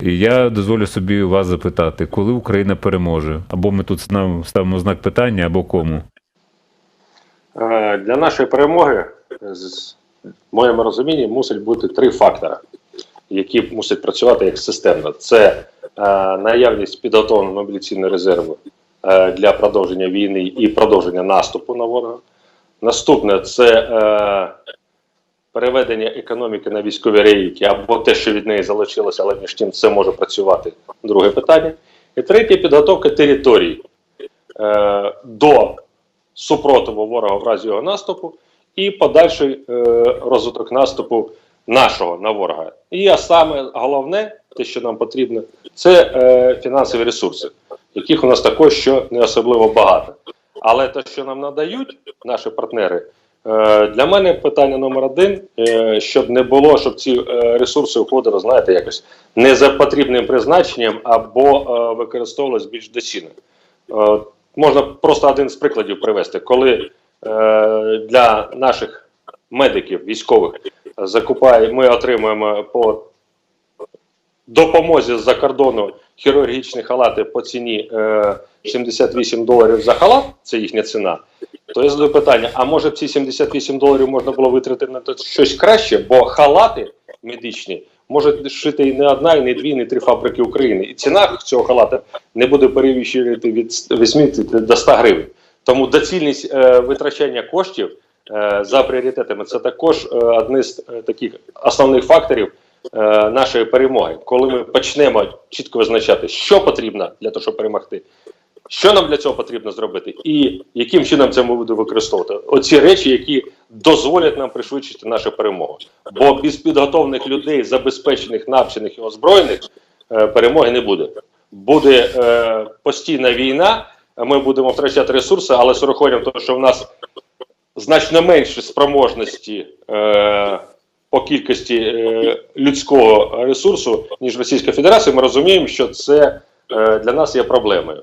І я дозволю собі вас запитати, коли Україна переможе? Або ми тут ставимо знак питання, або кому? Е, Для нашої перемоги, е, в моєму розумінні, мусить бути три фактори, які мусять працювати як системно. Це е, наявність підготовленого мобілізаційного резерву для продовження війни і продовження наступу на ворога. Наступне це переведення економіки на військові рейки або те, що від неї залишилося, але між тим це може працювати. Друге питання. І третє підготовка територій е, до супротиву ворога в разі його наступу і подальший е, розвиток наступу нашого на ворога. І а саме головне, те, що нам потрібно, це е, фінансові ресурси, яких у нас також що не особливо багато. Але те, що нам надають наші партнери, для мене питання номер один, е, щоб не було, щоб ці е, ресурси уходили, знаєте, якось не за потрібним призначенням або е, використовувалися більш доцільно. Е, можна просто один з прикладів привести, коли е, для наших медиків військових закупає, ми отримуємо по допомозі з-за кордону хірургічні халати по ціні е, 78 доларів за халат, це їхня ціна. То я задаю питання: а може ці 78 доларів можна було витратити на щось краще, бо халати медичні можуть шити і не одна, і не дві, і не три фабрики України. І ціна цього халата не буде перевищувати від 80 до 100 гривень. Тому доцільність е, витрачання коштів е, за пріоритетами це також е, одне з е, таких основних факторів е, нашої перемоги. Коли ми почнемо чітко визначати, що потрібно для того, щоб перемогти, що нам для цього потрібно зробити, і яким чином це ми будемо використовувати? Оці речі, які дозволять нам пришвидшити нашу перемогу. Бо без підготовлених людей, забезпечених, навчених і озброєних, е, перемоги не буде. Буде е, постійна війна, ми будемо втрачати ресурси, але з урахуванням того, що в нас значно менше спроможності е, по кількості е, людського ресурсу, ніж Російська Федерація, ми розуміємо, що це е, для нас є проблемою.